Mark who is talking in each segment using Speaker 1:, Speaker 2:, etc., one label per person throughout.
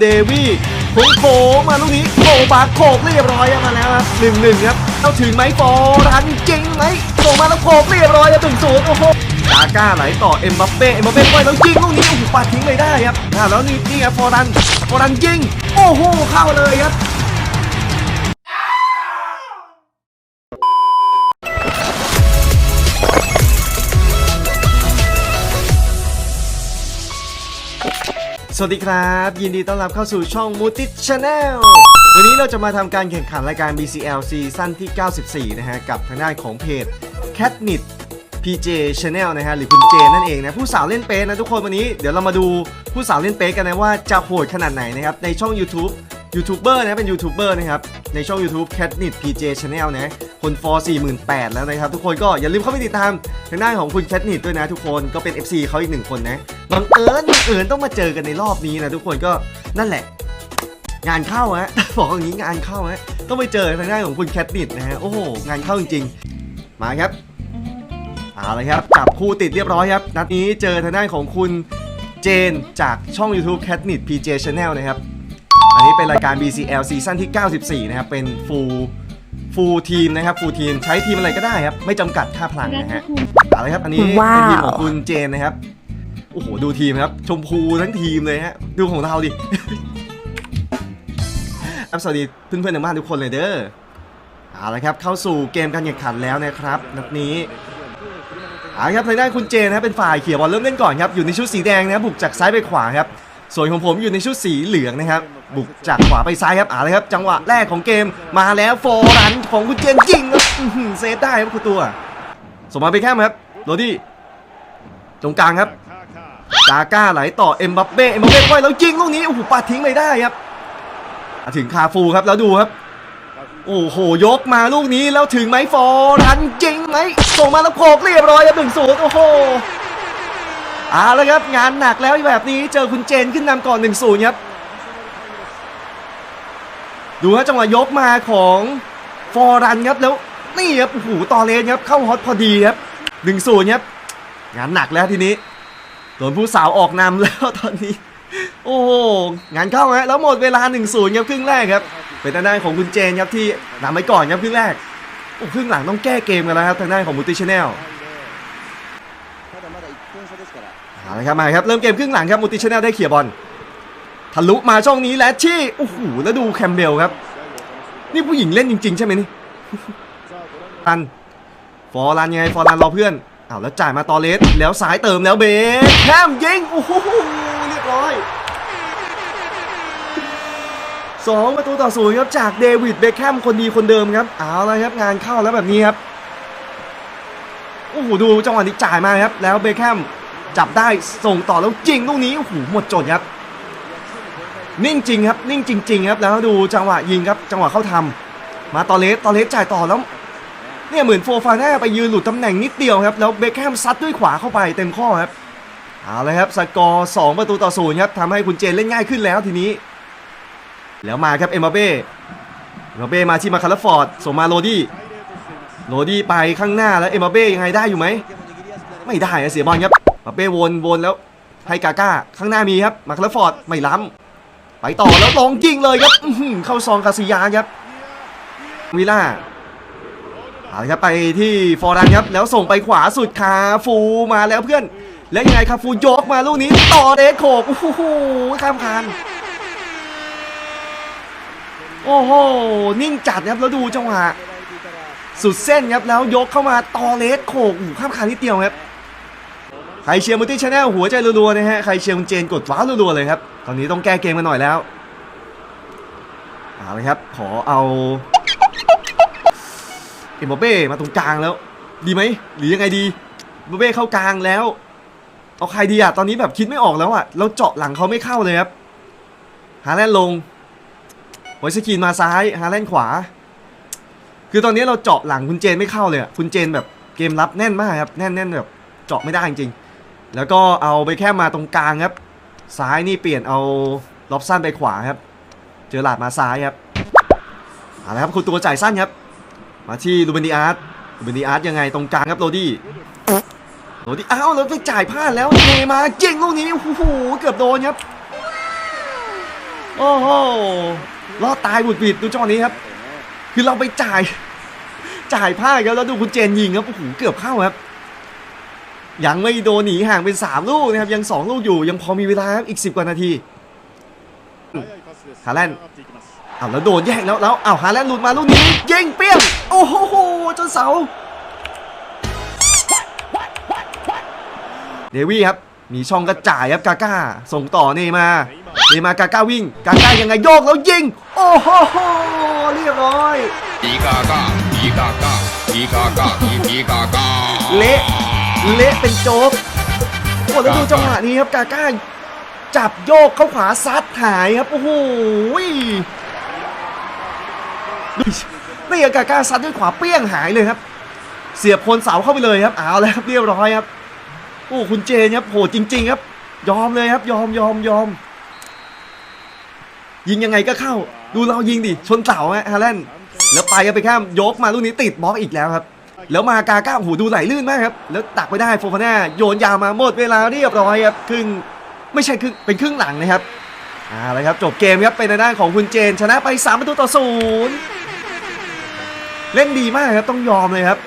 Speaker 1: เดวี่โค้งโค้งมาลูกนี้โอบาโขกเรียบร้อยมาแล้วครับหนึ่งหนึ่งครับเอาถึงไหมฟอรันจริงไหมส่งมาแล้วโขกเรียบร้อยถึงศูนย์โอ้โหกาก้าไหลต่อเอ็มบัปเป้เอ็มบัปเป้ไปแล้วยิงลูกนี้โอ้โหปาดทิ้งไม่ได้ครับแล้วนี่นี่ครับฟอรันฟอรันยิงโอ้โหเข้าเลยครับ สวัสดีครับ ยินดีต้อนรับเข้าสู่ช่องมูติชาแนลวันนี้เราจะมาทำการแข่งขันรายการ BCL ซีซั่นที่ 94 นะฮะ กับทางด้านของเพจ Catnit PJ Channel นะฮะ หรือคุณเจนนั่นเองนะ ผู้สาวเล่นเป๊ะนะทุกคนวันนี้ เดี๋ยวเรามาดูผู้สาวเล่นเป๊ะกันนะว่าจะโหดขนาดไหนนะครับ ในช่อง YouTube ยูทูบเบอร์นะเป็นยูทูบเบอร์นะครับ ในช่อง YouTube Catnit PJ Channel นะ คนฟอร์48,000แล้วนะครับ ทุกคนก็อย่าลืมเข้าไปติดตามทางด้านของคุณ Catnit ด้วยนะทุกคนก็เป็น FC เขาอีกหนึ่งคนนะบังเอิญบังเอิญต้องมาเจอกันในรอบนี้นะทุกคนก็นั่นแหละ งานเข้าฮะบอกอย่างนี้งานเข้าฮะต้องไปเจอทางด้านของคุณแคทนิดนะฮะโอ้โหงานเข้าจริงๆมาครับเอาเลยครับจับคู่ติดเรียบร้อยครับนัดนี้เจอทางด้านของคุณเจนจากช่อง YouTube c a t n i t PJ Channel นะครับ อันนี้เป็นรายการ BCL ซีซั่นที่ 94 นะครับ เป็น full full ทีมนะครับ full ทีมใช้ทีมอะไรก็ได้ครับ ไม่จำกัดค่าพลังนะฮะเอาเลยครับ อันนี้เป็น
Speaker 2: ว้าว
Speaker 1: ทีมของคุณเจนนะครับ โอ้โห ดูทีมครับ ชมพูทั้งทีมเลยฮะ ดูของเราดิครับสวัสดีเพื่อนๆในบ้านทุกคนเลยเด้อเอาละครับเข้าสู่เกมการแข่งขันแล้วนะครับนัดนี้เอาละครับทางด้านคุณเจนะครับเป็นฝ่ายเขี่ยบอลเริ่มเล่นก่อนครับอยู่ในชุดสีแดงนะครับบุกจากซ้ายไปขวาครับ ส่วนของผมอยู่ในชุดสีเหลืองนะครับ บุกจากขวาไปซ้ายครับเอาละครับ จังหวะแรกของเกมมาแล้วโฟร์รันของคุณเจนยิงครับเซฟได้ครับคุณตัวสมมาไปแค่ครับโรดี้ตรงกลางครับกาก้าไหลต่อเอ็มบัปเป้เอ็มบัปเป้ไปแล้วยิงลูกนี้โอ้โหปาดทิ้งไม่ได้ครับถึงคาฟูครับแล้วดูครับ โอ้โหยกมาลูกนี้แล้วถึงไหมฟอรันจริงไหมส่งมาแล้วโขกเรียบร้อยครับหนึ่งศูนย์โอ้โห เอาละครับงานหนักแล้วแบบนี้เจอคุณเจนขึ้นนำก่อนหนึ่งศูนย์ครับ ดูฮะจังหวะยกมาของฟอรันครับแล้วนี่ครับโอ้โหต่อเลนครับเข้าฮอตพอดีครับหนึ่งศูนย์ครับงานหนักแล้วทีนี้โดนผู้สาวออกนำแล้วตอนนี้ โอ้โหงานเข้าฮะแล้วหมดเวลา1นศูนย์ครับครึ่งแรกครับ เป็นทางด้านของคุณเจนครับที่นำไปก่อนครับครึ่งแรกโอ้ครึ่งหลังต้องแก้เกมกันแล้วครับทางด้านของมูติชแนล เอาละครับมาครับเริ่มเกมครึ่งหลังครับมูติชแนลได้เขี่ยบอลทะลุมาช่องนี้และที่โอ้โหแล้วดูแคมเบลครับ นี่ผู้หญิงเล่นจริง ๆ ใช่ไหมนี่รันฟอร์รันยังไงฟอร์รันรอเพื่อนอ้าวแล้วจ่ายมาตอเลสแล้วซ้ายเติมแล้วเบคแคมยิงโอ้โหเรียบร้อยสองประตูต่อศูนย์ครับจากเดวิดเบคแคมคนดีคนเดิมครับเอาละครับงานเข้าแล้วแบบนี้ครับโอ้โหดูจังหวะนี้จ่ายมาครับแล้วเบคแคม จับได้ส่งต่อแล้วจริงลูกนี้โอ้โหหมดจดครับ นิ่งจริงครับ นิ่งจริง ๆ ครับ แล้วดูจังหวะยิงครับ จังหวะเข้าทำมาตอเลสตอเลสจ่ายต่อแล้ว เนี่ยเหมือนโฟฟาน่าไปยืนหลุดตำแหน่งนิดเดียวครับ แล้วเบคแฮมซัดด้วยขวาเข้าไปเต็มข้อครับเอาเลยครับสกอร์2ประตูต่อศูนย์ครับทำให้คุณเจนเล่นง่ายขึ้นแล้วทีนี้ แล้วมาครับเอ็มบาเบ้เอ็มบาเบ้มาที่มาคาร์ลฟอร์ดส่งมาโรดี้โรดี้ไปข้างหน้าแล้วเอ็มบาเบ้ยังไงได้อยู่ไหมไม่ได้เสียบอลครับ บาเป้วนวนแล้วให้กาก้าข้างหน้ามีครับ มาคร์ลฟอร์ดไม่ล้ำไปต่อแล้วลองยิงเลยครับเข้าซองกาซิยาครับวิล่าเอาละครับไปที่ฟอร์ดันครับแล้วส่งไปขวาสุดคาฟูมาแล้วเพื่อน แล้วยังไงคาฟูยกมาลูกนี้ต่อเดชโขกโอ้โหข้ามคานโอ้โหนิ่งจัดครับแล้วดูจังหวะสุดเส้นครับแล้วยกเข้ามาต่อเลสโขกข้ามคานนิดเดียวครับ ใครเชียร์มูตี้ชาแนลหัวใจรัวๆนะฮะใครเชียร์คุณเจนกดว้าวรัวๆเลยครับ ตอนนี้ต้องแก้เกมกันหน่อยแล้วเอาเลยครับ ขอเอาเอ็มบัปเป้มาตรงกลางแล้ว ดีไหมหรือยังไงดีเอ็มบัปเป้เข้ากลางแล้ว เอาใครดีอะตอนนี้แบบคิดไม่ออกแล้วอะเราเจาะหลังเขาไม่เข้าเลยครับฮาแลนด์ลงไวสกีนมาซ้ายฮาแลนด์ขวา คือตอนนี้เราเจาะหลังคุณเจนไม่เข้าเลยอะคุณเจนแบบเกมรับแน่นมากครับแน่นแน่นแบบเจาะไม่ได้จริง แล้วก็เอาไปแค่มาตรงกลางครับ ซ้ายนี่เปลี่ยนเอาล็อบสั้นไปขวาครับ เจอหลาดมาซ้ายครับเอาละครับคุณตัวจ่ายสั้นครับ มาที่ลูเบนดิอาร์ตลูเบนดิอาร์ตยังไงตรงกลางครับโรดี้โรดี้อ้าวแล้วไปจ่ายพลาดแล้วเนมาเจ๋งลูกนี้โอ้โหเกือบโดนครับโอ้โหรอดตายบุดบิดดูจังหวะนี้ครับ คือเราไปจ่าย จ่ายพลาดครับแล้วดูคุณเจนยิงครับโอ้โหเกือบเข้าครับ ยังไม่โดนหนีห่างเป็น 3 ลูกนะครับ ยัง 2 ลูกอยู่ยังพอมีเวลาครับอีก 10 กว่านาที
Speaker 2: ฮาแลนด์เอา
Speaker 1: แล้วโดนแย่งแล้วแล้วเอาฮาแลนด์หลุดมาลูกนี้ยิงเปี้ยงโอ้โหจนเสาเดวี่ครับมีช่องกระจ่ายครับกาก้า ส่งต่อเนมาเนมากาก้าวิ่งกาก้ายังไงโยกแล้วยิง โอ้โหเรียบร้อย
Speaker 3: ปีกาก้าปีกาก้าปีกาก้าปีกาก้า
Speaker 1: เละ เละเป็นโจ๊กโอ้แล้วดูจังหวะนี้ครับกาก้าจับโยกเข้าขวาซัดหายครับโอ้โหดูนี่กาก้าซัดด้วยขวาเปี้ยงหายเลยครับ เสียบโคนเสาเข้าไปเลยครับเอาแล้วครับเรียบร้อยครับโอ้คุณเจนครับโหจริง ๆ ครับ ยอมเลยครับ ยอมยอมยอม ยิงยังไงก็เข้า ดูเรายิงดิชนเสาฮะฮาแลนด์แล้วไปครับไปข้ามยกมาลูกนี้ติดบล็อกอีกแล้วครับ แล้วมากาก้าโอ้โหดูไหลลื่นมากครับ แล้วตักไปได้โฟฟาน่าโยนยาวมาหมดเวลาเรียบร้อยครับครึ่งไม่ใช่ครึ่งเป็นครึ่งหลังนะครับอ่าเลยครับจบเกมครับเป็นในด้านของคุณเจน ชนะไป3ประตูต่อศูนย์เล่นดีมากครับต้องยอมเลยครับ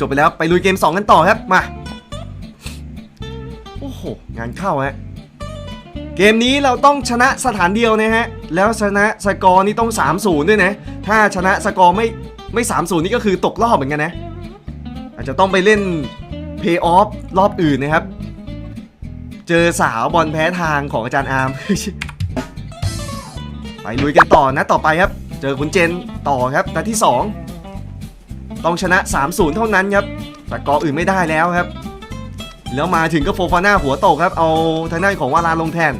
Speaker 1: จบไปแล้วไปลุยเกม 2 กันต่อครับมาโอ้โหงานเข้าฮะเกมนี้เราต้องชนะสถานเดียวนะฮะแล้วชนะสกอร์นี่ต้อง 3-0 ด้วยนะถ้าชนะสกอร์ไม่ ไม่3-0นี่ก็คือตกรอบเหมือนกันนะ อาจจะต้องไปเล่นเพย์ออฟรอบอื่นนะครับ เจอสาวบอลแพ้ทางของอาจารย์อาร์ม ไปลุยกันต่อนะต่อไปครับ เจอคุณเจนต่อครับนัดที่ 2 ต้องชนะ 3-0 เท่านั้นครับสกออื่นไม่ได้แล้วครับ แล้วมาถึงก็โฟฟาน่าหัวโตกครับ เอาทางด้านของวาลาลงแทน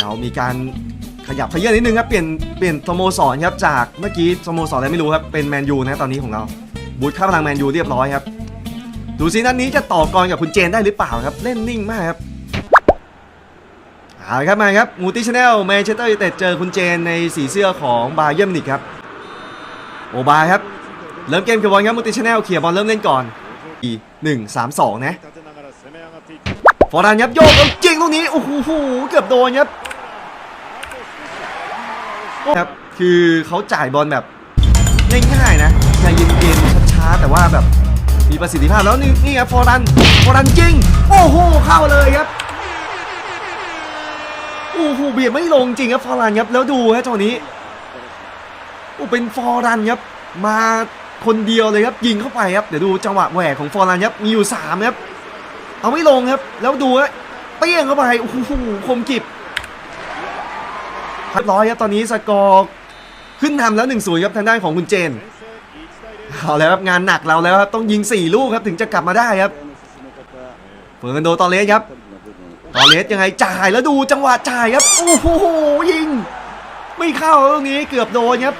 Speaker 1: เรามีการ ยับขยื่นนิดนึงครับ เปลี่ยนเปลี่ยนสโมสรครับจากเมื่อกี้สโมสรอะไรไม่รู้ครับ เป็นแมนยูนะตอนนี้ของเรา บูทข้าพลังแมนยูเรียบร้อยครับ ดูซินั้นนี้จะต่อกรกับคุณเจนได้หรือเปล่าครับ เล่นนิ่งมากครับเอาละครับมาครับมูติชแนลแมนเชสเตอร์ยูไนเต็ดเจอคุณเจนในสีเสื้อของบาเยอร์มนิกครับ โอบาครับ เริ่มเกมเขียบอลครับมูติชแนลเขี่ยบอลเริ่มเล่นก่อนอีหนึ่งสามสองนะฟอร์ดานยับโยกแล้วจริงตรงนี้โอ้โหเกือบโดนครับ ครับ คือเขาจ่ายบอลแบบง่ายๆนะใจเย็นๆช้าๆแต่ว่าแบบมีประสิทธิภาพแล้วนี่นี่ครับฟอร์ดันฟอร์ดันจริง โอ้โหเข้าเลยครับโอ้โหเบียดไม่ลงจริงครับฟอร์ดันครับแล้วดูฮะจังหวะนี้โอ้เป็นฟอร์ดันครับมาคนเดียวเลยครับยิงเข้าไปครับเดี๋ยวดูจังหวะแหวกของฟอร์ดันครับมีอยู่สามครับเอาไม่ลงครับ แล้วดูฮะเปี้ยงเข้าไปโอ้โหคมกิบ พัดร้อยครับตอนนี้สกอร์ขึ้นนำแล้ว1นศูนย์ครับทางด้านของคุณเจนเอาแล้วครับงานหนักเราแล้วครับต้องยิง 4 ลูกครับถึงจะกลับมาได้ครับเฟิร์นโดตอเลสครับตอเลสยังไงจ่ายแล้วดูจังหวะจ่ายครับโอ้โหยิง ไม่เข้าตรงนี้เกือบโดนครับ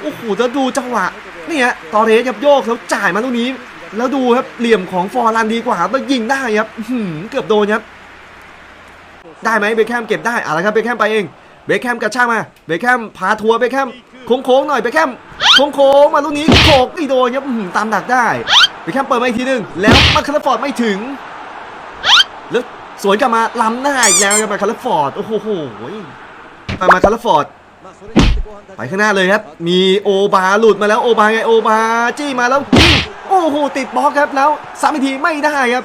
Speaker 1: โอ้โหแล้วดูจังหวะนี่ฮะตอเลสครับโยกแล้วจ่ายมาตรงนี้ แล้วดูครับเหลี่ยมของฟอร์ลันดีกว่าครับแล้วยิงได้ครับเกือบโดนครับ ได้ไหมเบคแฮมเก็บได้อาละครับเบคแฮมไปเองเบคแฮมกระชากมาเบคแฮมพาทัวร์เบคแฮมโค้งๆหน่อยเบคแฮมโค้งๆมาลูกนี้โขกนี่โดนครับตามดักได้เบคแฮมเปิดมาอีกทีหนึงแล้วมาคาร์ฟอร์ดไม่ถึงแล้วสวนกลับมาล้ำหน้าอีกแล้วครับมาคาร์ฟอร์ดโอ้โหมามาคาร์ฟอร์ดไปข้างหน้าเลยครับ มีโอบาหลุดมาแล้วโอบาไงโอบาจี้มาแล้วโอ้โหติดบล็อกครับแล้วสามทีไม่ได้ครับ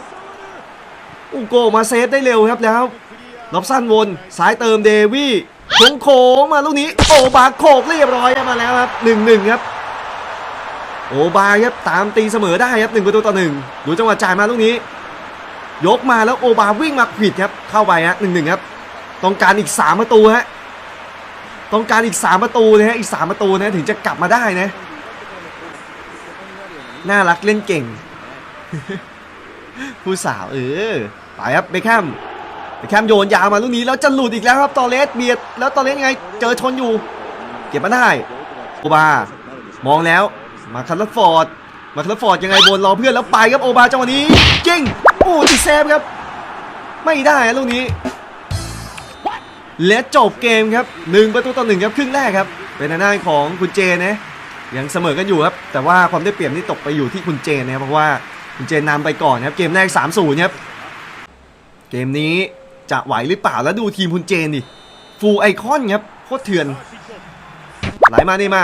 Speaker 1: อูโกมาเซฟได้เร็วครับแล้ว ลอบสั้นวนสายเติมเดวี่โค้งโค้งมาลูกนี้ โอบาโขกเรียบร้อยมาแล้วครับหนึ่งหนึ่งครับ โอบาครับตามตีเสมอได้ครับหนึ่งประตูต่อหนึ่งดูจังหวะจ่ายมาลูกนี้ ยกมาแล้วโอบาวิ่งมาผิดครับเข้าไปฮะหนึ่งหนึ่งครับ ต้องการอีกสามประตูฮะต้องการอีก3ประตูนะฮะอีก3ประตูนะถึงจะกลับมาได้นะน่ารักเล่นเก่ง ผู้สาวเออไปครับเบคแฮม เบคแฮมโยนยาวมาลูกนี้แล้วจะหลุดอีกแล้วครับตอเลสเบียดแล้วตอเลสยังไงเจอชนอยู่ เก็บมาได้โอบามองแล้วมาคันลฟอร์ดมาคันลฟอร์ดยังไงบนรอเพื่อนแล้วไปครับโอบาจังหวะนี้จริงโอ้ติดเซฟครับ ไม่ได้ลูกนี้ และจบเกมครับหนึ่งประตูต่อหนึ่งครับครึ่งแรกครับ เป็นทางด้าของคุณเจนะยังเสมอกันอยู่ครับ แต่ว่าความได้เปรียบนี่ตกไปอยู่ที่คุณเจนนะครับเพราะว่าคุณเจนนำไปก่อนครับเกมแรก3-0ครับเกมนี้ จะไหวหรือเปล่าแล้วดูทีมคุณเจนดิฟูไอคอนครับโคตรเถื่อนไหลมาเนมา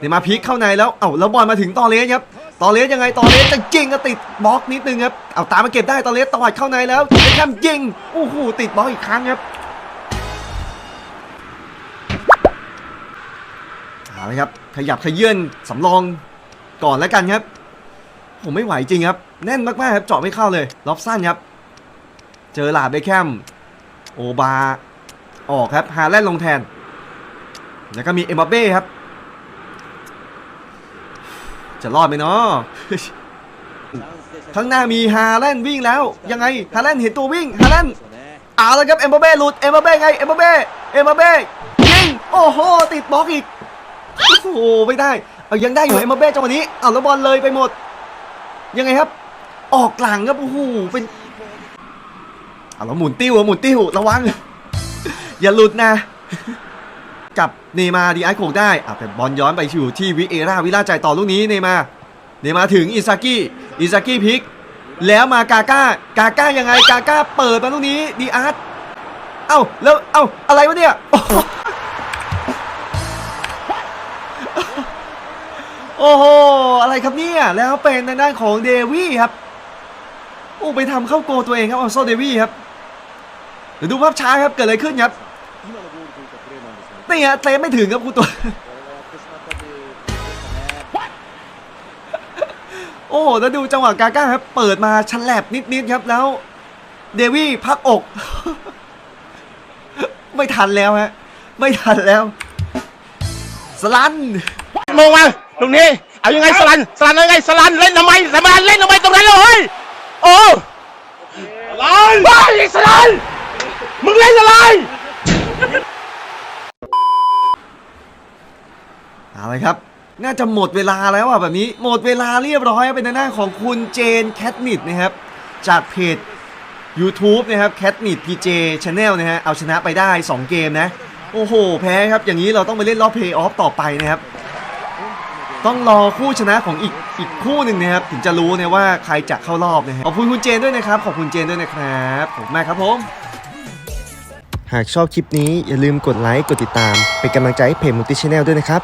Speaker 1: เนมาพลิกเข้าในแล้วเอ้าแล้วบอลมาถึงตอเลสครับตอเลสยังไงตอเลสจะยิงก็ติดบล็อกนิดนึงครับเอาตามมาเก็บได้ตอเลสตวัดเข้าในแล้วเบคแฮมยิงโอ้โหติดบล็อกอีกครั้งครับเอาละครับขยับขยื่นสำรองก่อนแล้วกันครับ ผมไม่ไหวจริงครับ แน่นมากๆครับเจาะไม่เข้าเลยล็อบสั้นครับ เจอหลาดเบคแคม โอบาออกครับ ฮาแลนด์ลงแทน แล้วก็มีเอ็มบัปเบ้ครับ จะรอดไหมเนาะข้างหน้ามีฮาแลนด์วิ่งแล้ว ยังไง ฮาแลนด์เห็นตัววิ่ง ฮาแลนด์เอาแล้วครับเอ็มบัปเบ้หลุด เอ็มบัปเบ้ไง เอ็มบัปเบ้ เอ็มบัปเบ้ยิง โอ้โห ติดบล็อกอีก โอ้โห ไม่ได้ เอายังได้อยู่เอ็มบัปเบ้จังหวะนี้ เอาแล้วบอลเลยไปหมด ยังไงครับ ออกหลังครับ โอ้โห เป็น เอาแล้วหมุนติ้วอะหมุนติ้วระวัง อย่าหลุดนะ กับเนย์มาดีไอโขกได้อะแต่บอลย้อนไปอยู่ที่วิเอราวิลาจ่ายต่อลูกนี้เนย์มา เนย์มาถึงอิซากิอิซากิพลิก แล้วมากาก้ากาก้ายังไงกาก้าเปิดมาลูกนี้ดีอาร์ตเอ้าแล้วเอ้าอะไรวะเนี่ยโอ้โห อะไรครับเนี่ย แล้วเป็นในด้านของเดวี่ครับ โอ้ ไปทำเข้าโกตัวเองครับอัลโซเดวี่ครับ เดี๋ยวดูภาพช้าครับเกิดอะไรขึ้นครับนี่ฮะเซฟไม่ถึงครับกูตัว โอ้แล้วดูจังหวะกาก้าครับ เปิดมาชันแลบนิดๆครับแล้ว เดวี่พักอก ไม่ทันแล้วฮะ ไม่ทันแล้ว สลัน
Speaker 2: มองมาตรงนี้ เอายังไงสลัน สลันยังไงสลันเล่นทำไมสลันเล่นทำไมตรงนั้นเลยโอ้สลันไปสลัน มึงเล่นอะไร
Speaker 1: เอาเลยครับ น่าจะหมดเวลาแล้วอะแบบนี้ หมดเวลาเรียบร้อยเป็นหน้าของคุณเจนแคทนิดนะครับ จากเพจ YouTube นะครับ Cat n i t PJ Channel นะฮะ เอาชนะไปได้ 2 เกมนะ โอ้โห แพ้ครับ อย่างนี้เราต้องไปเล่นรอบเพย์ออฟต่อไปนะครับ ต้องรอคู่ชนะของอีกอีกคู่หนึ่งนะครับ ถึงจะรู้นะว่าใครจะเข้ารอบนะฮะขอบคุณคุณเจนด้วยนะครับ ขอบคุณเจนด้วยนะครับขอบคุณมาครับผม หากชอบคลิปนี้อย่าลืมกดไลค์กดติดตาม เป็นกำลังใจให้เพจมุติชแนลด้วยนะครับ